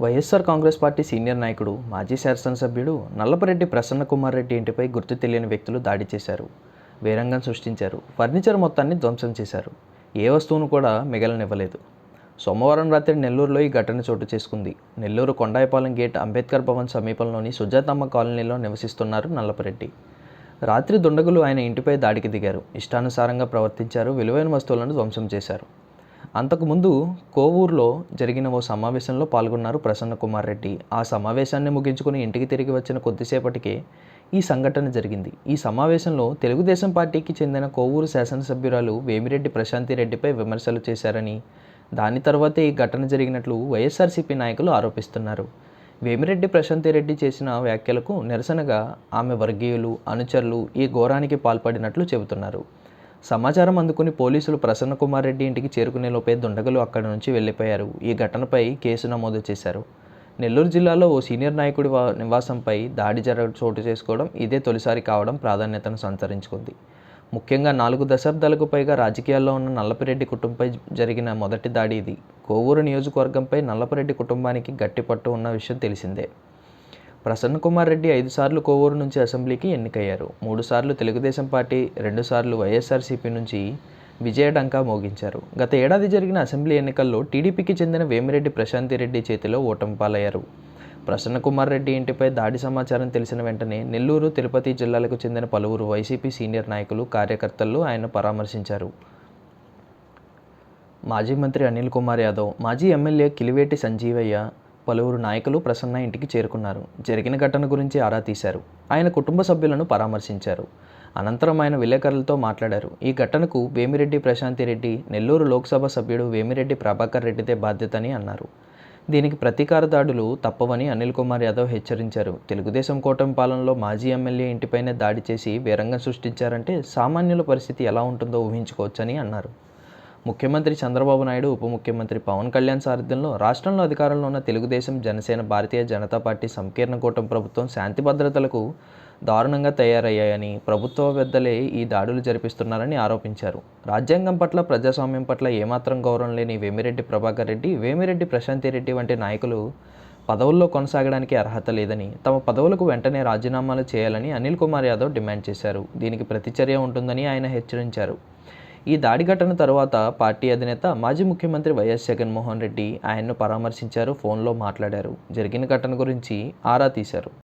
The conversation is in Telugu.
వైఎస్ఆర్ కాంగ్రెస్ పార్టీ సీనియర్ నాయకుడు మాజీ శాసనసభ్యుడు నల్లపరెడ్డి ప్రసన్న కుమార్ రెడ్డి ఇంటిపై గుర్తు తెలియని వ్యక్తులు దాడి చేశారు. వేరంగం సృష్టించారు. ఫర్నిచర్ మొత్తాన్ని ధ్వంసం చేశారు. ఏ వస్తువును కూడా మిగలనివ్వలేదు. సోమవారం రాత్రి నెల్లూరులో ఈ ఘటన చోటు చేసుకుంది. నెల్లూరు కొండాయపాలెం గేట్ అంబేద్కర్ భవన్ సమీపంలోని సుజాతమ్మ కాలనీలో నివసిస్తున్నారు నల్లపరెడ్డి. రాత్రి దుండగులు ఆయన ఇంటిపై దాడికి దిగారు. ఇష్టానుసారంగా ప్రవర్తించారు. విలువైన వస్తువులను ధ్వంసం చేశారు. అంతకుముందు కోవూరులో జరిగిన ఓ సమావేశంలో పాల్గొన్నారు ప్రసన్న కుమార్ రెడ్డి. ఆ సమావేశాన్ని ముగించుకుని ఇంటికి తిరిగి వచ్చిన కొద్దిసేపటికే ఈ సంఘటన జరిగింది. ఈ సమావేశంలో తెలుగుదేశం పార్టీకి చెందిన కోవూరు శాసనసభ్యురాలు వేమిరెడ్డి ప్రశాంతి రెడ్డిపై విమర్శలు చేశారని దాని తర్వాతే ఈ ఘటన జరిగినట్లు వైఎస్ఆర్సీపీ నాయకులు ఆరోపిస్తున్నారు. వేమిరెడ్డి ప్రశాంతి రెడ్డి చేసిన వ్యాఖ్యలకు నిరసనగా ఆమె వర్గీయులు అనుచరులు ఈ ఘోరానికి పాల్పడినట్లు చెబుతున్నారు. సమాచారం అందుకుని పోలీసులు ప్రసన్న కుమార్ రెడ్డి ఇంటికి చేరుకునే లోపే దుండగులు అక్కడి నుంచి వెళ్ళిపోయారు. ఈ ఘటనపై కేసు నమోదు చేశారు. నెల్లూరు జిల్లాలో ఓ సీనియర్ నాయకుడి నివాసంపై దాడి జరగ చోటు చేసుకోవడం ఇదే తొలిసారి కావడం ప్రాధాన్యతను సంతరించుకుంది. ముఖ్యంగా నాలుగు దశాబ్దాలకు పైగా రాజకీయాల్లో ఉన్న నల్లపిరెడ్డి కుటుంబంపై జరిగిన మొదటి దాడి ఇది. కోవూరు నియోజకవర్గంపై నల్లపిరెడ్డి కుటుంబానికి గట్టిపట్టు ఉన్న విషయం తెలిసిందే. ప్రసన్న కుమార్ రెడ్డి ఐదు సార్లు కోవూరు నుంచి అసెంబ్లీకి ఎన్నికయ్యారు. మూడు సార్లు తెలుగుదేశం పార్టీ రెండు సార్లు వైఎస్ఆర్సీపీ నుంచి విజయ డంకా మోగించారు. గత ఏడాది జరిగిన అసెంబ్లీ ఎన్నికల్లో టీడీపీకి చెందిన వేమిరెడ్డి ప్రశాంతి రెడ్డి చేతిలో ఓటమి పాలయ్యారు. ప్రసన్న కుమార్ రెడ్డి ఇంటిపై దాడి సమాచారం తెలిసిన వెంటనే నెల్లూరు తిరుపతి జిల్లాలకు చెందిన పలువురు వైసీపీ సీనియర్ నాయకులు కార్యకర్తలు ఆయన పరామర్శించారు. మాజీ మంత్రి అనిల్ కుమార్ యాదవ్ మాజీ ఎమ్మెల్యే కిలివేటి సంజీవయ్య పలువురు నాయకులు ప్రసన్న ఇంటికి చేరుకున్నారు. జరిగిన ఘటన గురించి ఆరా తీశారు. ఆయన కుటుంబ సభ్యులను పరామర్శించారు. అనంతరం ఆయన విలేకరులతో మాట్లాడారు. ఈ ఘటనకు వేమిరెడ్డి ప్రశాంతి రెడ్డి నెల్లూరు లోక్సభ సభ్యుడు వేమిరెడ్డి ప్రభాకర్ రెడ్డిదే బాధ్యతని అన్నారు. దీనికి ప్రతీకార దాడులు తప్పవని అనిల్ కుమార్ యాదవ్ హెచ్చరించారు. తెలుగుదేశం కూటమి పాలనలో మాజీ ఎమ్మెల్యే ఇంటిపైనే దాడి చేసి వీరంగం సృష్టించారంటే సామాన్యుల పరిస్థితి ఎలా ఉంటుందో ఊహించుకోవచ్చని అన్నారు. ముఖ్యమంత్రి చంద్రబాబు నాయుడు ఉప ముఖ్యమంత్రి పవన్ కళ్యాణ్ సారథ్యంలో రాష్ట్రంలో అధికారంలో ఉన్న తెలుగుదేశం జనసేన భారతీయ జనతా పార్టీ సంకీర్ణ కూటమి ప్రభుత్వం శాంతి భద్రతలకు దారుణంగా తయారయ్యాయని ప్రభుత్వ పెద్దలే ఈ దాడులు జరిపిస్తున్నారని ఆరోపించారు. రాజ్యాంగం పట్ల ప్రజాస్వామ్యం పట్ల ఏమాత్రం గౌరవం లేని వేమిరెడ్డి ప్రభాకర్ రెడ్డి వేమిరెడ్డి ప్రశాంతి రెడ్డి వంటి నాయకులు పదవుల్లో కొనసాగడానికి అర్హత లేదని తమ పదవులకు వెంటనే రాజీనామాలు చేయాలని అనిల్ కుమార్ యాదవ్ డిమాండ్ చేశారు. దీనికి ప్రతిచర్య ఉంటుందని ఆయన హెచ్చరించారు. ఈ దాడి ఘటన తరువాత పార్టీ అధినేత మాజీ ముఖ్యమంత్రి వైఎస్ జగన్మోహన్ రెడ్డి ఆయన్ను పరామర్శించారు ఫోన్లో మాట్లాడారు. జరిగిన ఘటన గురించి ఆరా తీశారు.